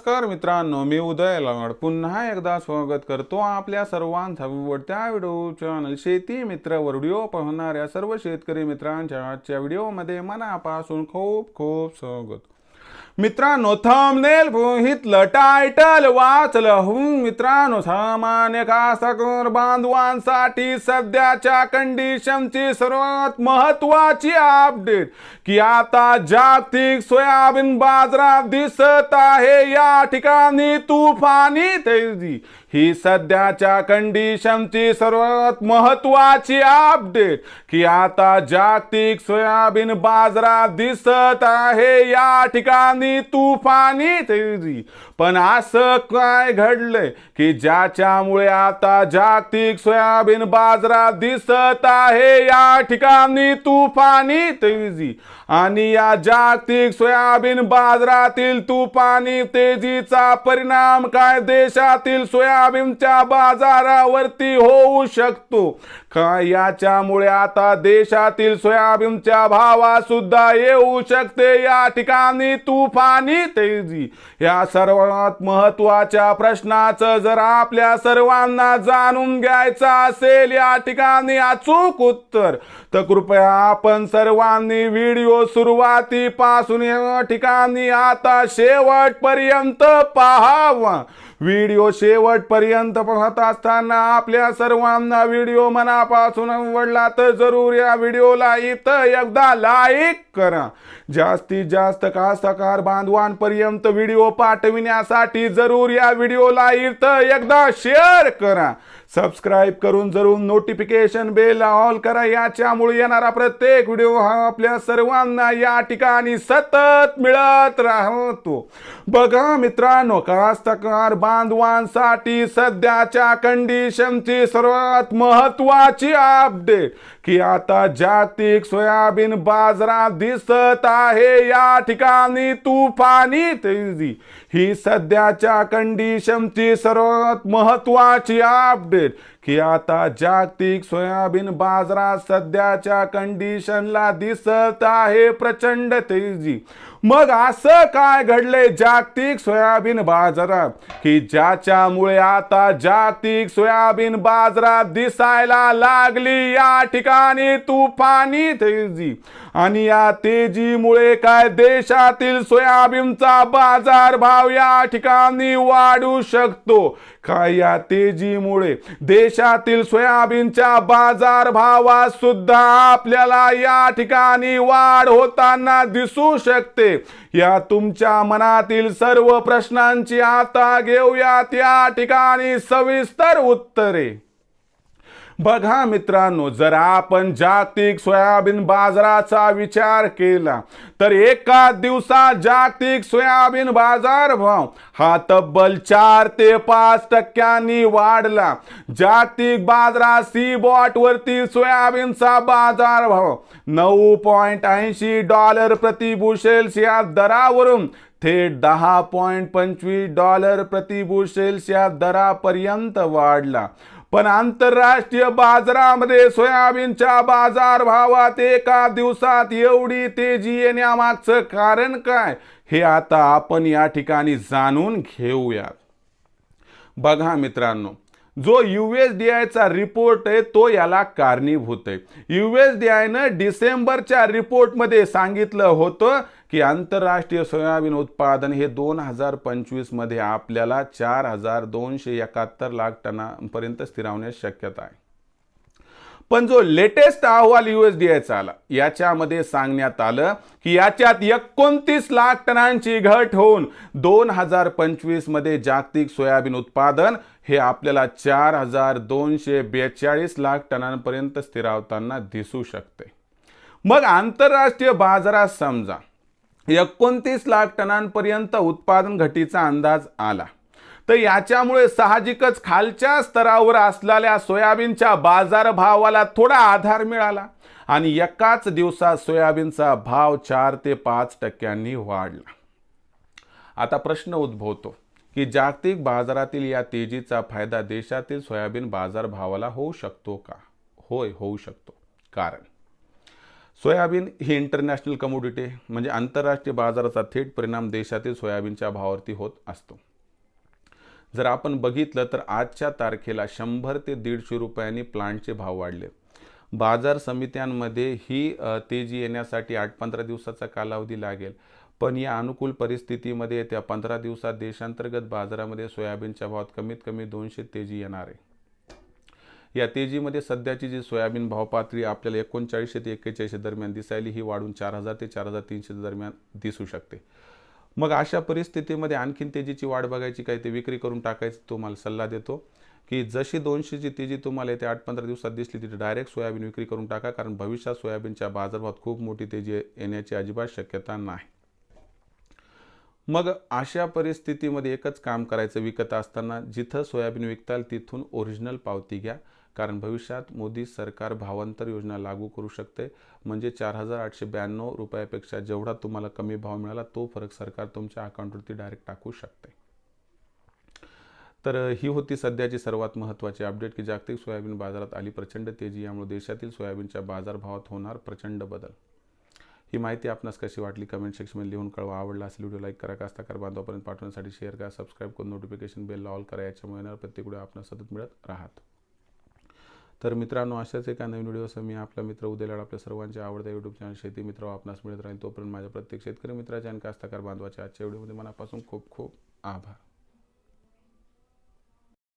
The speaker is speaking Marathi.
नमस्कार मित्रांनो मी उदय लावड पुन्हा एकदा स्वागत करतो आपल्या सर्वांचा आवडत्या व्हिडिओ चॅनल शेती मित्रावर व्हिडिओ पाहणाऱ्या सर्व शेतकरी मित्रांच्या आजच्या व्हिडिओमध्ये मनापासून खूप खूप स्वागत. मित्रांनो थंबनेल पोहितलं टायटल वाचलं. हूं मित्रांनो सामान्य कास्तकार बांधवांसाठी सध्याच्या कंडिशनची सर्वात महत्वाची अपडेट की आता जागतिक सोयाबीन बाजारात दिसत आहे या ठिकाणी तुफानी तेजी. ही सध्याच्या कंडिशनची सर्वात महत्वाची अपडेट की आता जागतिक सोयाबीन बाजारात दिसत आहे या ठिकाणी तुफानी तेजी पण असं काय घडलंय की ज्याच्यामुळे आता जागतिक सोयाबीन बाजारात दिसत आहे? या ठिकाणी तुफानी तेजी. आणि या जागतिक सोयाबीन बाजारातील तुफानी तेजीचा परिणाम काय देशातील सोयाबीनच्या बाजारावरती होऊ शकतो? का याच्यामुळे आता देशातील सोयाबीनच्या भावात सुद्धा येऊ शकते? या ठिकाणी तुफानी तेजी. या सर्व सर्वात महत्त्वाच्या प्रश्नाचं जर आपल्या सर्वांना जाणून घ्यायचं असेल या ठिकाणी अचूक उत्तर तर कृपया आपण सर्वांनी व्हिडिओ सुरुवातीपासून या ठिकाणी आता शेवटपर्यंत पाहावा. व्हिडिओ शेवटपर्यंत पाहत असताना आपल्या सर्वांना व्हिडिओ मनापासून आवडला तर जरूर या व्हिडिओला इथं एकदा लाईक करा. जास्तीत जास्त कास्तकार बांधवांपर्यंत व्हिडिओ करण्यासाठी जरूर या व्हिडिओला इथं एकदा शेअर करा. सबस्क्राईब करून जरूर नोटिफिकेशन बेल ऑल करा. याच्यामुळे येणारा प्रत्येक व्हिडिओ हा आपल्या सर्वांना या ठिकाणी सतत मिळत राहतो. बघा मित्रांनो कास्तकार बांधवांसाठी सध्याच्या कंडिशनची सर्वात महत्वाची अपडेट की आता जागतिक सोयाबीन बाजारात दिसत आहे. या ठिकाणी तुफानी तेजी. ही सध्याच्या कंडिशनची सर्वात महत्वाची अपडेट की आता जागतिक सोयाबीन बाजारात सध्याच्या कंडिशनला दिसत आहे प्रचंड तेजी. मग असं काय घडले जागतिक सोयाबीन बाजारात? की ज्याच्यामुळे आता जागतिक सोयाबीन बाजारात दिसायला लागली या ठिकाणी तुफानी तेजी. आणि या तेजीमुळे काय देशातील सोयाबीनचा बाजार भाव या ठिकाणी वाढू शकतो? काय या तेजीमुळे देशातील सोयाबीनच्या बाजार भावात सुद्धा आपल्याला या ठिकाणी वाढ होताना दिसू शकते? या तुमच्या मनातील सर्व प्रश्नांची आता घेऊयात या ठिकाणी सविस्तर उत्तरे. बघा मित्रांनो जर आपण जागतिक सोयाबीन बाजाराचा विचार केला तर एका दिवसात जागतिक सोयाबीन बाजार भाव हा तब्बल चार ते पाच टक्क्यांनी वाढला. जागतिक बाजारात सी बॉट वरती सोयाबीनचा बाजार भाव नऊ पॉईंट ऐंशी डॉलर प्रति बुशेल्स या दरावरून थेट दहा पॉईंट पंचवीस डॉलर प्रति बुशेल्स या दरापर्यंत वाढला. पण आंतरराष्ट्रीय बाजारामध्ये सोयाबीनच्या बाजार भावात एका दिवसात एवढी तेजी येण्यामागचं कारण काय हे आता आपण या ठिकाणी जाणून घेऊयात. बघा मित्रांनो जो यू एस डी आयचा रिपोर्ट आहे तो याला कारणीभूत आहे यू एस डी आयनं डिसेंबरच्या रिपोर्टमध्ये सांगितलं होतं की आंतरराष्ट्रीय सोयाबीन उत्पादन हे दोन हजार पंचवीसमध्ये आपल्याला चार हजार दोनशे एकाहत्तर लाख टनापर्यंत स्थिरावण्यास शक्यता आहे. पण जो लेटेस्ट अहवाल यूएसडीआयचा आला याच्यामध्ये सांगण्यात आलं की याच्यात एकोणतीस लाख टनांची घट होऊन दोन हजार पंचवीसमध्ये जागतिक सोयाबीन उत्पादन हे आपल्याला चार हजार दोनशे बेचाळीस लाख टनांपर्यंत स्थिरावताना दिसू शकते. मग आंतरराष्ट्रीय बाजारात समजा एकोणतीस लाख टनांपर्यंत उत्पादन घटीचा अंदाज आला. तर याच्यामुळे साहजिकच खालच्या स्तरावर असलेल्या सोयाबीनच्या बाजारभावाला थोडा आधार मिळाला. आणि एकाच दिवसात सोयाबीनचा भाव चार ते पाच टक्क्यांनी वाढला. आता प्रश्न उद्भवतो की जागतिक बाजारातील या तेजीचा फायदा देशातील सोयाबीन बाजारभावाला होऊ शकतो का? होय होऊ शकतो. कारण सोयाबीन ही इंटरनॅशनल कमोडिटी म्हणजे आंतरराष्ट्रीय बाजाराचा थेट परिणाम देशातील सोयाबीनच्या भावावरती होत असतो. जर आपण बघितलं तर आजच्या तारखेला शंभर ते दीडशे रुपयांनी प्लांटचे भाव वाढले. बाजार समित्यांमध्ये ही तेजी येण्यासाठी आठ पंधरा दिवसाचा कालावधी लागेल. पण या अनुकूल परिस्थितीमध्ये येत्या पंधरा दिवसात देशांतर्गत बाजारामध्ये सोयाबीनच्या भावात कमीत कमी दोनशे तेजी येणार आहे. या तेजीमध्ये सध्याची जी सोयाबीन भाव पातळी आपल्याला एकोणचाळीसशे ते एक्केचाळीसशे दरम्यान दिसायली ही वाढून चार हजार ते चार हजार तीनशे दरम्यान दिसू शकते. मग अशा परिस्थितीमध्ये आणखीन तेजीची वाढ बघायची काय ते विक्री करून टाकायचं तुम्हाला सल्ला देतो. की जशी दोनशेची तेजी तुम्हाला येते आठ पंधरा दिवसात दिसली तिथे डायरेक्ट सोयाबीन विक्री करून टाका कारण भविष्यात सोयाबीनच्या बाजारभावात खूप मोठी तेजी येण्याची अजिबात शक्यता नाही. मग अशा परिस्थितीमध्ये एकच काम करायचं विकत असताना जिथं सोयाबीन विकताल तिथून ओरिजिनल पावती घ्या. कारण भविष्यात मोदी सरकार भावांतर योजना लागू करू शकते. म्हणजे चार हजार आठशे ब्याण्णव रुपयापेक्षा जेवढा तुम्हाला कमी भाव मिळाला तो फरक सरकार तुमच्या अकाउंटवरती डायरेक्ट टाकू शकते. तर ही होती सध्याची सर्वात महत्त्वाची अपडेट की जागतिक सोयाबीन बाजारात आली प्रचंड तेजी यामुळे देशातील सोयाबीनच्या बाजारभावात होणार प्रचंड बदल. ही माहिती आपणास कशी वाटली कमेंट सेक्शनमध्ये लिहून कळवा. आवडला असेल व्हिडिओ लाईक करा कास्ताकार बांधवापर्यंत पाठवण्यासाठी शेअर करा सबस्क्राईब करून नोटिफिकेशन बेलला ऑल करा याच्यामुळे येणार प्रत्येक व्हिडिओ आपणास सतत मिळत राहतो. तर मित्रांनो अशाच एका नवीन व्हिडिओसह मी आपला मित्र उद्याला आपल्या सर्वांच्या आवडत्या यूट्यूब चॅनल शेती मित्र आपणास मिळत राहील तोपर्यंत माझ्या प्रत्येक शेतकरी मित्राच्या आणि कास्तकार बांधवाच्या आजच्या व्हिडिओमध्ये मनापासून खूप खूप आभार.